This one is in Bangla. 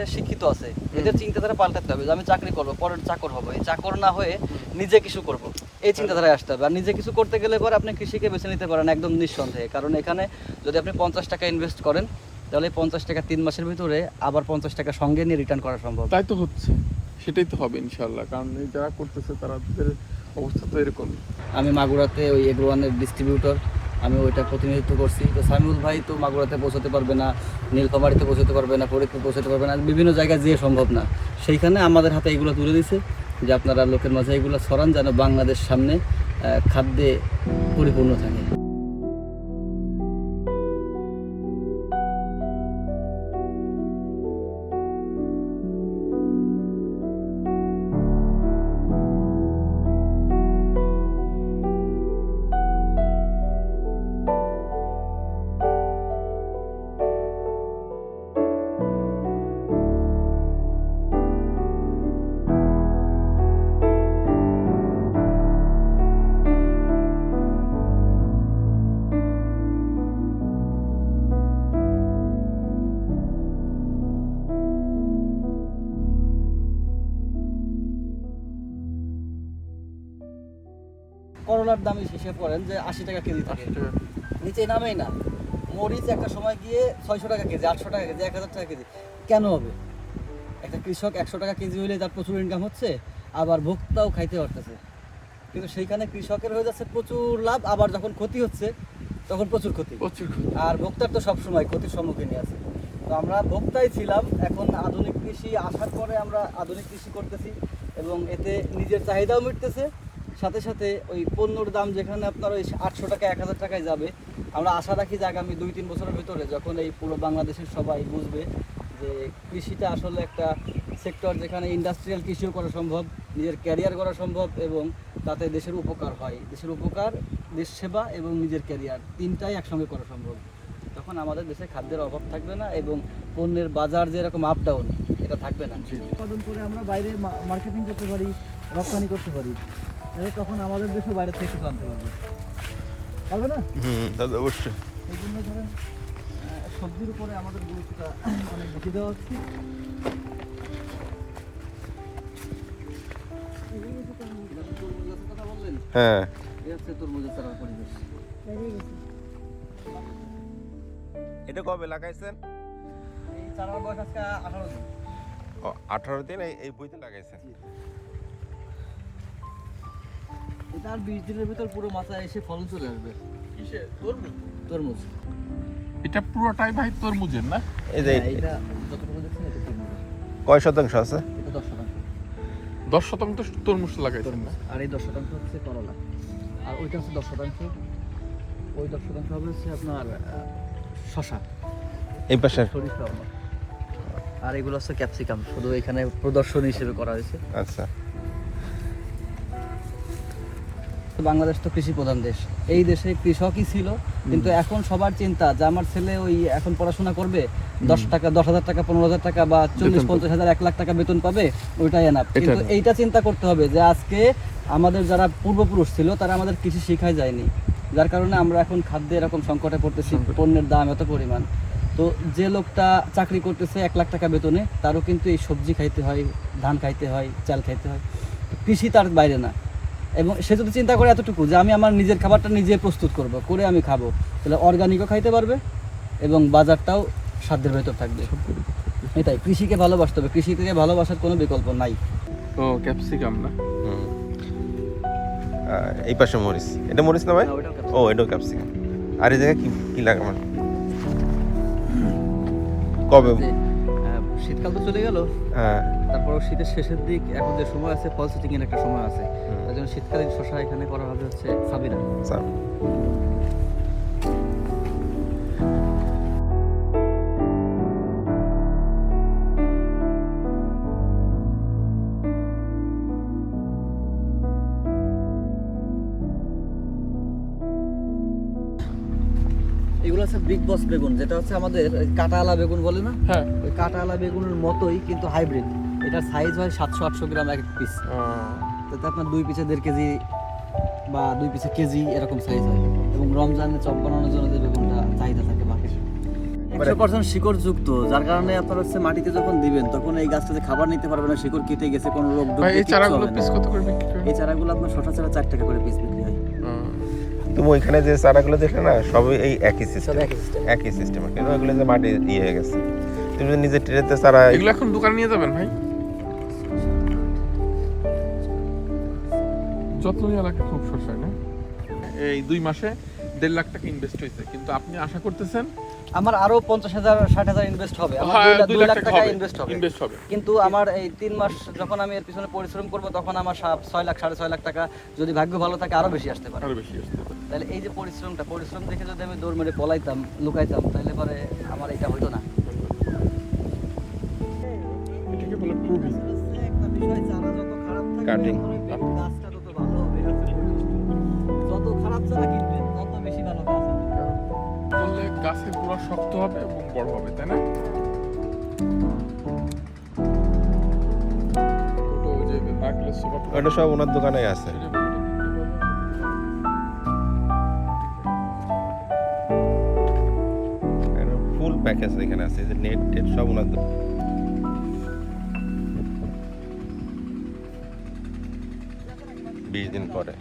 আছে শিক্ষিত আছে এদের চিন্তাধারা পাল্টাতে হবে যে আমি চাকরি করব পরের চাকর হব। এই চাকর না হয়ে নিজে কিছু করব। এই চিন্তাধারায় আসতে হবে। আর নিজে কিছু করতে গেলে পরে আপনি কৃষিকে বেছে নিতে পারেন একদম নিঃসন্দেহে। কারণ এখানে যদি আপনি পঞ্চাশ টাকা ইনভেস্ট করেন তাহলে পঞ্চাশ টাকা তিন মাসের ভিতরে আবার পঞ্চাশ টাকা সঙ্গে নিয়ে রিটার্ন করা সম্ভব। তাই তো হচ্ছে। সেটাই তো হবে ইনশাল্লাহ কারণ যারা করতেছে তারা অবস্থা তো এরকমই। আমি মাগুরাতে ওই এগ্রোয়ানের ডিস্ট্রিবিউটর আমি ওইটা প্রতিনিধিত্ব করছি। তো সামিউল ভাই তো মাগুরাতে পৌঁছাতে পারবে না, নীলফামারিতে পৌঁছাতে পারবে না, ফরিদপুর পৌঁছাতে পারবে না, বিভিন্ন জায়গায় যেয়ে সম্ভব না। সেইখানে আমাদের হাতে এগুলো তুলে দিছে যে আপনারা লোকের মাঝে এগুলো ছড়ান যেন বাংলাদেশ সামনে খাদ্যে পরিপূর্ণ থাকে। করলার দামই হিসেব করেন যে আশি টাকা কেজি থাকে। নিচে নামেই না। মরিচ একটা সময় গিয়ে ছয়শো টাকা কেজি আটশো টাকা কেজি এক হাজার টাকা কেজি। কেন হবে? একটা কৃষক একশো টাকা কেজি হইলে তার প্রচুর ইনকাম হচ্ছে আবার ভোক্তাও খাইতে পারতেছে। কিন্তু সেইখানে কৃষকের হয়ে যাচ্ছে প্রচুর লাভ আবার যখন ক্ষতি হচ্ছে তখন প্রচুর ক্ষতি। প্রচুর ক্ষতি। আর ভোক্তার তো সবসময় ক্ষতির সম্মুখীনই আছে। তো আমরা ভোক্তাই ছিলাম এখন আধুনিক কৃষি আসার পরে আমরা আধুনিক কৃষি করতেছি এবং এতে নিজের চাহিদাও মিটতেছে সাথে সাথে ওই পণ্যর দাম যেখানে আপনার ওই আটশো টাকা, এক হাজার টাকায় যাবে। আমরা আশা রাখি যে আগামী দুই, তিন বছরের ভিতরে যখন এই পুরো বাংলাদেশের সবাই বুঝবে যে কৃষিটা আসলে একটা সেক্টর যেখানে ইন্ডাস্ট্রিয়াল কৃষিও করা সম্ভব, নিজের ক্যারিয়ার করা সম্ভব এবং তাতে দেশের উপকার হয়। দেশের উপকার, দেশ সেবা এবং নিজের ক্যারিয়ার তিনটাই একসঙ্গে করা সম্ভব। তখন আমাদের দেশে খাদ্যের অভাব থাকবে না এবং পণ্যের বাজার যেরকম আপ ডাউন এটা থাকবে না। উৎপাদন করে আমরা বাইরে মার্কেটিং করতে পারি, রপ্তানি করতে পারি। তখন আমাদের দেশও বাইরে থেকে আনতে পারবে। পারবে না? হুম তাহলে অবশ্যই। এই জন্য ধরেন সবজির উপরে আমাদের গুরুত্বটা অনেক বেশি দেওয়া হচ্ছে। হ্যাঁ। এটা কবে লাগাইছেন? আঠারো দিন। আঠারো দিন এই এই বইতে লাগাইছেন? এটা আর বিশ দিনের ভিতর পুরো মাথায় এসে ফলন চলে আসবে। তরমুজ? এটা পুরোটাই ভাই তরমুজের না? এই যে হ্যাঁ, এটা যতটুকু দেখছেন এটা তরমুজ। কয় শতাংশ আছে? এটা দশ শতাংশ। দশ শতাংশ তরমুজ লাগাইছেন না? আর এই দশ শতাংশ হচ্ছে করলা। আর ওইটা হচ্ছে দশ শতাংশ। ওই দশ শতাংশ হবে হচ্ছে আপনার শশা এই পাশে। সরিষা আর এগুলো হচ্ছে ক্যাপসিকাম। শুধু এখানে প্রদর্শনী হিসেবে করা হয়েছে। আচ্ছা। বাংলাদেশ তো কৃষি প্রধান দেশ। এই দেশে কৃষকই ছিল কিন্তু এখন সবার চিন্তা যে আমার ছেলে ওই এখন পড়াশোনা করবে দশ টাকা দশ হাজার টাকা পনেরো হাজার টাকা বা চল্লিশ পঞ্চাশ হাজার এক লাখ টাকা বেতন পাবে ওইটাই এনাফ কিন্তু এইটা চিন্তা করতে হবে যে আজকে আমাদের যারা পূর্বপুরুষ ছিল তারা আমাদের কৃষি শিখায় যায়নি। যার কারণে আমরা এখন খাদ্যে এরকম সংকটে পড়তেছি পণ্যের দাম এত পরিমাণ। তো যে লোকটা চাকরি করতেছে এক লাখ টাকা বেতনে তারও কিন্তু এই সবজি খাইতে হয় ধান খাইতে হয় চাল খাইতে হয়। কৃষি তার বাইরে না। এবং সে যদি চিন্তা করে এতটুকু যে আমি আমার নিজের খাবারটা নিজে প্রস্তুত করব করে আমি খাব তাহলে অর্গানিকও খাইতে পারবে এবং বাজারটাও সাধ্যের ভেতর থাকবে। এটাই কৃষিকে ভালোবাসতে হবে। কৃষি থেকে ভালোবাসার কোনো বিকল্প নাই। ও ক্যাপসিকাম না? এই পাশে মরিচ। এটা মরিচ না ভাই। ও এটাও ক্যাপসিকাম আর এই জায়গায় কি কি লাগাবেন কবে? যে, শীতকাল তো চলে গেল। হ্যাঁ। তারপর শীতের শেষের দিক এখন যে সময় আছে ফল সিটিং এর একটা সময় আছে। তার জন্য শীতকালীন শশা এখানে করা হবে হচ্ছে সাবিনা আচ্ছা। এগুলো হচ্ছে বিগ বস বেগুন যেটা হচ্ছে আমাদের কাঁটাওয়ালা বেগুন বলে না? হ্যাঁ। ওই কাঁটাওয়ালা বেগুনের মতোই কিন্তু হাইব্রিড এটার সাইজ হয় সাতশো আটশো গ্রাম এক পিস তাতে আপনার দুই পিসে দেড় কেজি বা দুই পিসে কেজি এরকম সাইজ হয়। এবং রমজানে চপ বানানোর জন্য যে বেগুনটা চাহিদা থাকে মার্কেটে একশো পার্সেন্ট শিকড় যুক্ত যার কারণে আপনার হচ্ছে মাটিতে যখন দিবেন তখন এই গাছটাতে খাবার নিতে পারবে না শিকড় কেটে গেছে কোনো রোগ ভাই এই চারাগুলো পিস কত করে বিক্রি এই চারাগুলো আপনার শশা চারা চার টাকা করে পিস বিক্রি হয়। তুমি ওইখানে যে চারাগুলো দেখলে না সবই এই একই সিস্টেম একই একই সিস্টেম কিন্তু ওইগুলো যে মাটি ইয়ে হয়ে গেছে। তুমি নিজের ট্রেতে চারা এগুলো এখন দোকানে নিয়ে যাবেন ভাই? যত্ন খুব শসায় না? এই দুই মাসে দেড় লাখ টাকা ইনভেস্ট হয়েছে কিন্তু আপনি আশা করতেছেন আমার আরও পঞ্চাশ হাজার ষাট হাজার ইনভেস্ট হবে। আমার হ্যাঁ, দুই লাখ- টাকা ইনভেস্ট হবে। ইনভেস্ট হবে। কিন্তু আমার এই তিন মাস যখন আমি এর পিছনে পরিশ্রম করব তখন আমার ছয় লাখ সাড়ে ছয় লাখ টাকা যদি ভাগ্য ভালো থাকে আরও বেশি আসতে পারে। আরও বেশি আসতে পারে। তাহলে এই যে পরিশ্রমটা পরিশ্রম দেখে যদি আমি দৌড় মেরে পলাইতাম লুকাইতাম তাহলে পরে আমার এটা হইতো না। এটাকে বলে প্রুভিং Cutting. যত খারাপ চারা কিনবেন তত বেশি ভালো গাছ হবে। করলে গাছের পুরো শক্ত হবে এবং বড় হবে তাই না? ওটা সব ওনার দোকানে আছে। ফুল প্যাকেজ এখানে আছে যে নেট টেট সব ওনার দোকানে। বিশ দিন পরে।